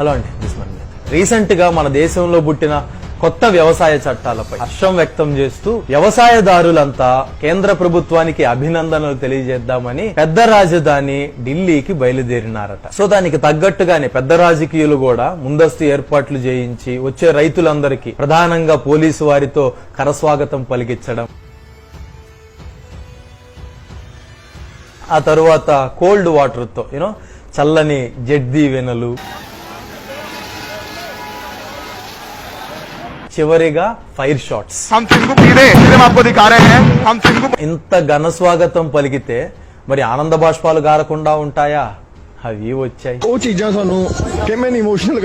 Hello అండి దుష్మన్ రీసెంట్గా మన దేశంలో పుట్టిన కొత్త వ్యవసాయ చట్టాలపై హర్షం వ్యక్తం చేస్తూ వ్యవసాయదారులంతా కేంద్ర ప్రభుత్వానికి అభినందనలు తెలియజేద్దామని పెద్ద రాజధాని ఢిల్లీకి బయలుదేరినారట. సో దానికి తగ్గట్టుగానే పెద్ద రాజకీయులు కూడా ముందస్తు ఏర్పాట్లు చేయించి వచ్చే రైతులందరికీ ప్రధానంగా పోలీసు వారితో కరస్వాగతం పలికించడం. ఆ తరువాత కోల్డ్ వాటర్తో యూనో చల్లని జడ్దీ వెనలు చివరిగా ఫైర్ షాట్స్. ఇంత ఘన స్వాగతం పలికితే మరి ఆనంద బాష్పాలు గారకుండా ఉంటాయా? అవి వచ్చాయి. ఓ చీజా కెమెన్ ఇమోషనల్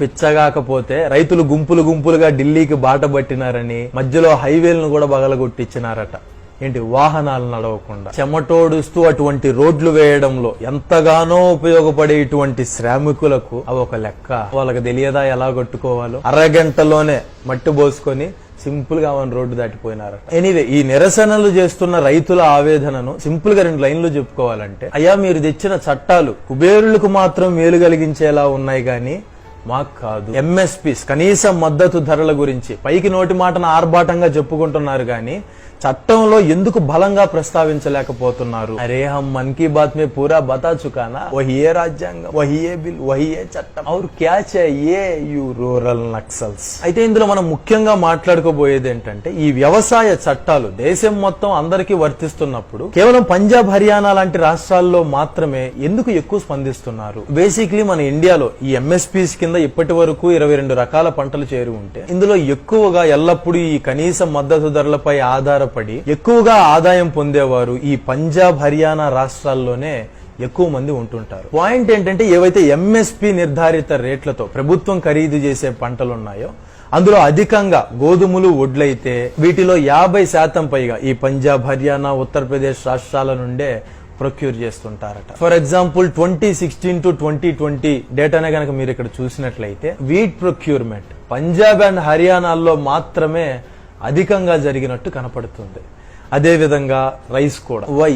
పిచ్చగాకపోతే రైతులు గుంపులు గుంపులుగా ఢిల్లీకి బాట పట్టినారని మధ్యలో హైవేలను కూడా బగలగొట్టించినారట. ఏంటి? వాహనాలు నడవకుండా. చెమటోడుస్తూ అటువంటి రోడ్లు వేయడంలో ఎంతగానో ఉపయోగపడేటువంటి శ్రామికులకు అవి ఒక లెక్క. వాళ్ళకి తెలియదా ఎలా కొట్టుకోవాలో? అరగంటలోనే మట్టి పోసుకొని సింపుల్గా మన రోడ్డు దాటిపోయినారు ఎనీవే ఈ నిరసనలు చేస్తున్న రైతుల ఆవేదనను సింపుల్గా రెండు లైన్లు చెప్పుకోవాలంటే అయ్యా మీరు తెచ్చిన చట్టాలు కుబేరులకు మాత్రం మేలు కలిగించేలా ఉన్నాయి కానీ మాకు కాదు. ఎంఎస్పీస్ కనీస మద్దతు ధరల గురించి పైకి నోటి మాటను ఆర్భాటంగా చెప్పుకుంటున్నారు కానీ చట్టంలో ఎందుకు బలంగా ప్రస్తావించలేకపోతున్నారు? అరే హమ్ మన్ కీ బాత్ మే పూరా బతా చుకానా? వహియే రాజ్యాంగం? వహియే బిల్? వహియే చట్టం? అవురు క్యాచ్ ఏ యు రూరల్ నక్సల్స్? అయితే ఇందులో మనం ముఖ్యంగా మాట్లాడుకోబోయేది ఏంటంటే ఈ వ్యవసాయ చట్టాలు దేశం మొత్తం అందరికీ వర్తిస్తున్నప్పుడు కేవలం పంజాబ్ హర్యానా లాంటి రాష్ట్రాల్లో మాత్రమే ఎందుకు ఎక్కువ స్పందిస్తున్నారు? బేసిక్లీ మన ఇండియాలో ఈ ఎంఎస్పీస్ కింద ఇప్పటి వరకు ఇరవై రెండు రకాల పంటలు చేరి ఉంటే ఇందులో ఎక్కువగా ఎల్లప్పుడూ ఈ కనీస మద్దతు ధరలపై ఆధార ఆధారపడి ఎక్కువగా ఆదాయం పొందేవారు ఈ పంజాబ్ హర్యానా రాష్ట్రాల్లోనే ఎక్కువ మంది ఉంటుంటారు. పాయింట్ ఏంటంటే ఏవైతే ఎంఎస్పి నిర్ధారిత రేట్లతో ప్రభుత్వం ఖరీదు చేసే పంటలు ఉన్నాయో అందులో అధికంగా గోధుమలు వడ్లయితే వీటిలో యాభై శాతం పైగా ఈ పంజాబ్ హర్యానా ఉత్తరప్రదేశ్ రాష్ట్రాల నుండే procure చేస్తుంటారట. For example twenty sixteen to twenty twenty డేటానే కనుక మీరు ఇక్కడ చూసినట్లయితే వీట్ ప్రొక్యూర్మెంట్ పంజాబ్ అండ్ హర్యానాల్లో మాత్రమే అధికంగా జరిగినట్టు కనపడుతుంది. అదేవిధంగా రైస్ కూడా. వై?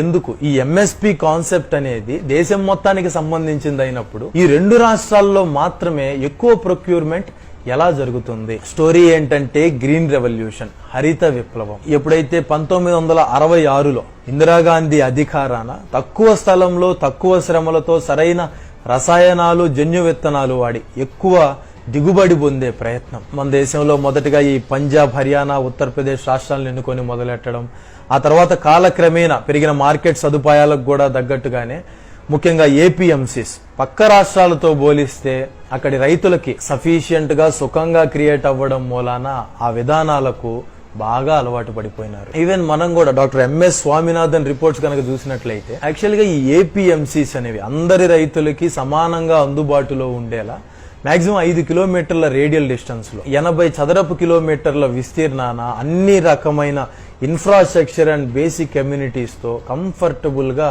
ఎందుకు? ఈ ఎంఎస్పి కాన్సెప్ట్ అనేది దేశం మొత్తానికి సంబంధించింది అయినప్పుడు ఈ రెండు రాష్ట్రాల్లో మాత్రమే ఎక్కువ ప్రొక్యూర్మెంట్ ఎలా జరుగుతుంది? స్టోరీ ఏంటంటే గ్రీన్ రెవల్యూషన్ హరిత విప్లవం. ఎప్పుడైతే పంతొమ్మిది వందల అరవై ఆరులో ఇందిరాగాంధీ అధికారాన తక్కువ స్థలంలో తక్కువ శ్రమలతో సరైన రసాయనాలు జన్యు విత్తనాలు వాడి ఎక్కువ దిగుబడి పొందే ప్రయత్నం. మన దేశంలో మొదటగా ఈ పంజాబ్ హర్యానా ఉత్తరప్రదేశ్ రాష్ట్రాలను ఎన్నుకొని మొదలెట్టడం ఆ తర్వాత కాలక్రమేణా పెరిగిన మార్కెట్ సదుపాయాలకు కూడా తగ్గట్టుగానే ముఖ్యంగా ఏపీఎంసీస్ పక్క రాష్ట్రాలతో పోలిస్తే అక్కడి రైతులకి సఫీషియంట్గా సుఖంగా క్రియేట్ అవ్వడం మూలాన ఆ విధానాలకు బాగా అలవాటు పడిపోయినారు. ఈవెన్ మనం కూడా డాక్టర్ ఎంఎస్ స్వామినాథన్ రిపోర్ట్స్ కనుక చూసినట్లయితే యాక్చువల్గా ఈ ఏపీఎంసీస్ అనేవి అందరి రైతులకి సమానంగా అందుబాటులో ఉండేలా మాక్సిమం ఐదు కిలోమీటర్ల రేడియల్ డిస్టెన్స్లో ఎనభై చదరపు కిలోమీటర్ల విస్తీర్ణాన అన్ని రకమైన ఇన్ఫ్రాస్ట్రక్చర్ అండ్ బేసిక్ కమ్యూనిటీస్తో కంఫర్టబుల్గా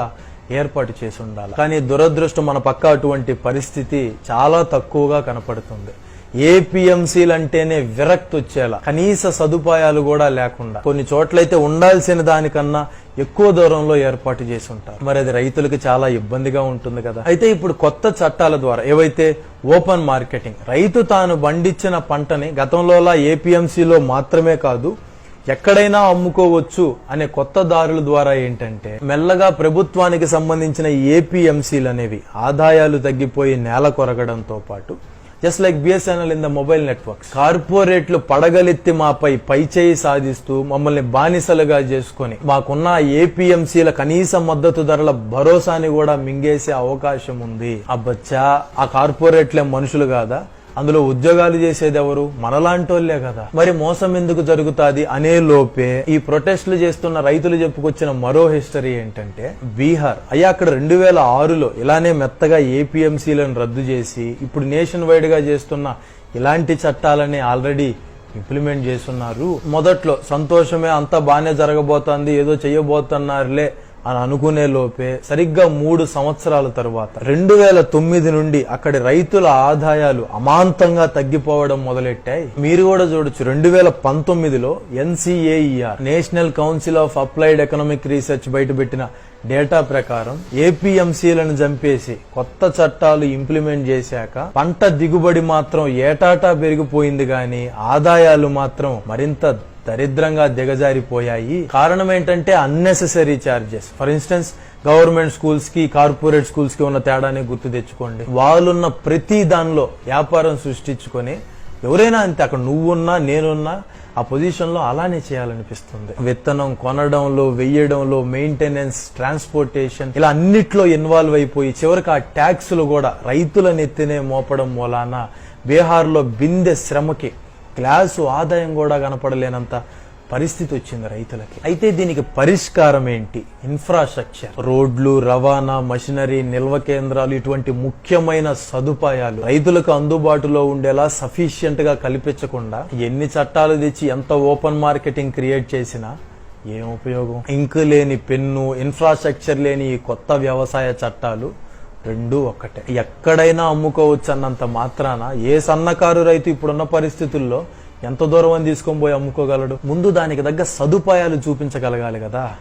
ఏర్పాటు చేసి ఉండాలి. కానీ దురదృష్టం మన పక్క అటువంటి పరిస్థితి చాలా తక్కువగా కనపడుతుంది. ఏపీఎంసీలు అంటేనే విరక్తి వచ్చేలా కనీస సదుపాయాలు కూడా లేకుండా. కొన్ని చోట్లయితే ఉండాల్సిన దానికన్నా ఎక్కువ దూరంలో ఏర్పాటు చేసి ఉంటారు మరి అది రైతులకు చాలా ఇబ్బందిగా ఉంటుంది కదా. అయితే ఇప్పుడు కొత్త చట్టాల ద్వారా ఏవైతే ఓపెన్ మార్కెటింగ్ రైతు తాను పండించిన పంటని గతంలోలా ఏపీఎంసీలో మాత్రమే కాదు ఎక్కడైనా అమ్ముకోవచ్చు అనే కొత్త దారుల ద్వారా ఏంటంటే మెల్లగా ప్రభుత్వానికి సంబంధించిన ఏపీఎంసీలు అనేవి ఆదాయాలు తగ్గిపోయి నేల కొరగడంతో పాటు just like BSNL in the mobile network కార్పొరేట్లు పడగలెత్తి మాపై పైచేయి సాధిస్తూ మమ్మల్ని బానిసలుగా చేసుకొని మాకున్న ఏపీఎంసీల కనీస మద్దతు ధరల భరోసాని కూడా మింగేసే అవకాశం ఉంది అబ్బచ్చా ఆ కార్పొరేట్లే మనుషులు కాదా? అందులో ఉద్యోగాలు చేసేది ఎవరు మనలాంటోళ్ళే కదా. మరి మోసం ఎందుకు జరుగుతాది అనే లోపే ఈ ప్రొటెస్ట్లు చేస్తున్న రైతులు చెప్పుకొచ్చిన మరో హిస్టరీ ఏంటంటే బీహార్. అయ్యా అక్కడ రెండు వేల ఆరులో ఇలానే మెత్తగా ఏపీఎంసీలను రద్దు చేసి ఇప్పుడు నేషన్ వైడ్గా చేస్తున్న ఇలాంటి చట్టాలని ఆల్రెడీ ఇంప్లిమెంట్ చేస్తున్నారు. మొదట్లో సంతోషమే అంతా బాగానే జరగబోతోంది ఏదో చేయబోతున్నారులే అని అనుకునే లోపే సరిగ్గా మూడు సంవత్సరాల తర్వాత రెండు వేల తొమ్మిది నుండి అక్కడి రైతుల ఆదాయాలు అమాంతంగా తగ్గిపోవడం మొదలెట్టాయి. మీరు కూడా చూడొచ్చు రెండు వేల పంతొమ్మిదిలో NCAER national council of applied economic research బయటపెట్టిన data ప్రకారం ఏపీఎంసీలను చంపేసి కొత్త చట్టాలు ఇంప్లిమెంట్ చేశాక పంట దిగుబడి మాత్రం ఏటాటా పెరిగిపోయింది గాని ఆదాయాలు మాత్రం మరింత దరిద్రంగా దిగజారిపోయాయి. కారణం ఏంటంటే unnecessary charges for instance government స్కూల్స్కి కార్పొరేట్ స్కూల్స్కి ఉన్న తేడానే గుర్తు తెచ్చుకోండి. వాళ్ళున్న ప్రతి దానిలో వ్యాపారం సృష్టించుకొని ఎవరైనా అంతే అక్కడ నువ్వున్నా నేనున్నా ఆ పొజిషన్లో అలానే చేయాలనిపిస్తుంది. విత్తనం కొనడంలో వెయ్యడంలో మెయింటెనెన్స్ ట్రాన్స్పోర్టేషన్ ఇలా అన్నిట్లో ఇన్వాల్వ్ అయిపోయి చివరికి ఆ ట్యాక్సులు కూడా రైతుల నెత్తినే మోపడం మూలాన బీహార్లో బిందె శ్రమకి గ్లాసు ఆదాయం కూడా కనపడలేనంత పరిస్థితి వచ్చింది రైతులకి. అయితే దీనికి పరిష్కారం ఏంటి? ఇన్ఫ్రాస్ట్రక్చర్ రోడ్లు రవాణా మషినరీ నిల్వ కేంద్రాలు ఇటువంటి ముఖ్యమైన సదుపాయాలు రైతులకు అందుబాటులో ఉండేలా సఫిషియెంట్గా కల్పించకుండా ఎన్ని చట్టాలు తెచ్చి ఎంత ఓపెన్ మార్కెటింగ్ క్రియేట్ చేసినా ఏం ఉపయోగం? ఇంక్ లేని పెన్ను ఇన్ఫ్రాస్ట్రక్చర్ లేని ఈ కొత్త వ్యవసాయ చట్టాలు రెండు ఒక్కటే. ఎక్కడైనా అమ్ముకోవచ్చు అన్నంత మాత్రాన ఏ సన్నకారు రైతు ఇప్పుడున్న పరిస్థితుల్లో ఎంత దూరం అని తీసుకొని పోయి అమ్ముకోగలడు? ముందు దానికి తగ్గ సదుపాయాలు చూపించగలగాలి కదా.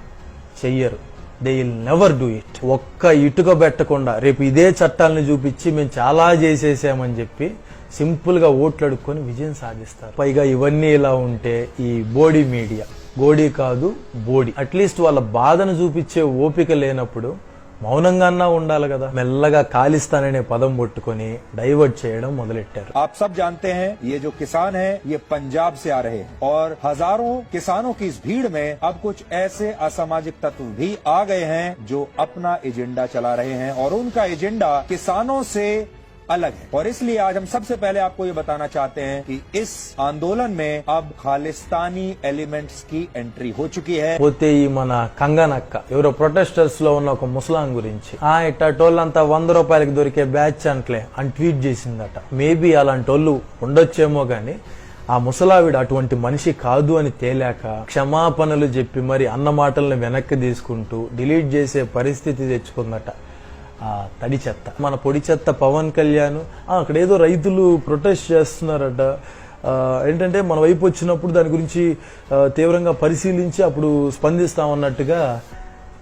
చెయ్యరు. They will never do it ఒక్క ఇటుక పెట్టకుండా రేపు ఇదే చట్టాలను చూపించి మేము చాలా చేసేసామని చెప్పి సింపుల్గా ఓట్లు అడుక్కొని విజయం సాధిస్తారు. పైగా ఇవన్నీ ఇలా ఉంటే ఈ బోడీ మీడియా. గోడీ కాదు బోడీ. అట్లీస్ట్ వాళ్ళ బాధను చూపించే ఓపిక లేనప్పుడు మౌనంగాన్నా ఉండాలి కదా మెల్లగా కాలిస్తాననే పదం పట్టుకొని డైవర్ట్ చేయడం మొదలెట్టారు आप सब जानते हैं ये जो किसान हैं ये पंजाब से आ रहे हैं और हजारों किसानों की इस भीड़ में अब कुछ ऐसे असामाजिक तत्व भी आ गए हैं जो अपना एजेंडा चला रहे हैं और उनका एजेंडा किसानों से अलग है और इसलिए आज हम सबसे पहले आपको ये बताना चाहते हैं कि इस आंदोलन में अब खालिस्तानी एलिमेंट्स की एंट्री हो चुकी है పోతే ఈ మన కంగనక్క ఎవరో ప్రొటెస్టర్స్ లో ఉన్న ఒక ముసలాం గురించి ఆ ఇట్టోళ్ళంతా వంద రూపాయలకి దొరికే బ్యాచ్ అంట్లే అని ట్వీట్ చేసిందట మేబీ అలాంటి వాళ్ళు ఉండొచ్చేమో గాని ఆ ముసలావిడ అటువంటి మనిషి కాదు అని తేలాక క్షమాపణలు చెప్పి మరి అన్న మాటల్ని వెనక్కి తీసుకుంటూ డిలీట్ చేసే పరిస్థితి తెచ్చుకుందట ఆ తడి చెత్త. మన పొడి చెత్త పవన్ కళ్యాణ్ అక్కడ ఏదో రైతులు ప్రొటెస్ట్ చేస్తున్నారట. ఏంటంటే మన వైపు వచ్చినప్పుడు దాని గురించి తీవ్రంగా పరిశీలించి అప్పుడు స్పందిస్తామన్నట్టుగా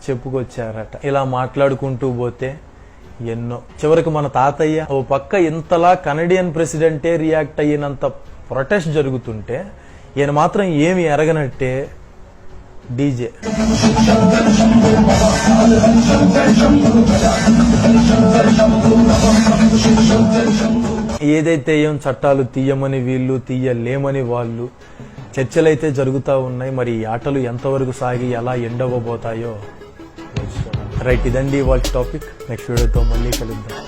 చెప్పుకొచ్చారట. ఇలా మాట్లాడుకుంటూ పోతే ఎన్నో. చివరికి మన తాతయ్య ఓ పక్క ఇంతలా కనడియన్ ప్రెసిడెంటే రియాక్ట్ అయ్యినంత ప్రొటెస్ట్ జరుగుతుంటే ఈయన మాత్రం ఏమి ఎరగనట్టే డీజే. ఏదైతే ఏం చట్టాలు తీయమని వీళ్ళు తీయలేమని వాళ్ళు చర్చలైతే జరుగుతూ ఉన్నాయి మరి ఈ ఆటలు ఎంతవరకు సాగి ఎలా ఎండవబోతాయో రైట్ ఇదండి వాళ్ళ టాపిక్ నెక్స్ట్ వీడియోతో మళ్ళీ కలుద్దాం.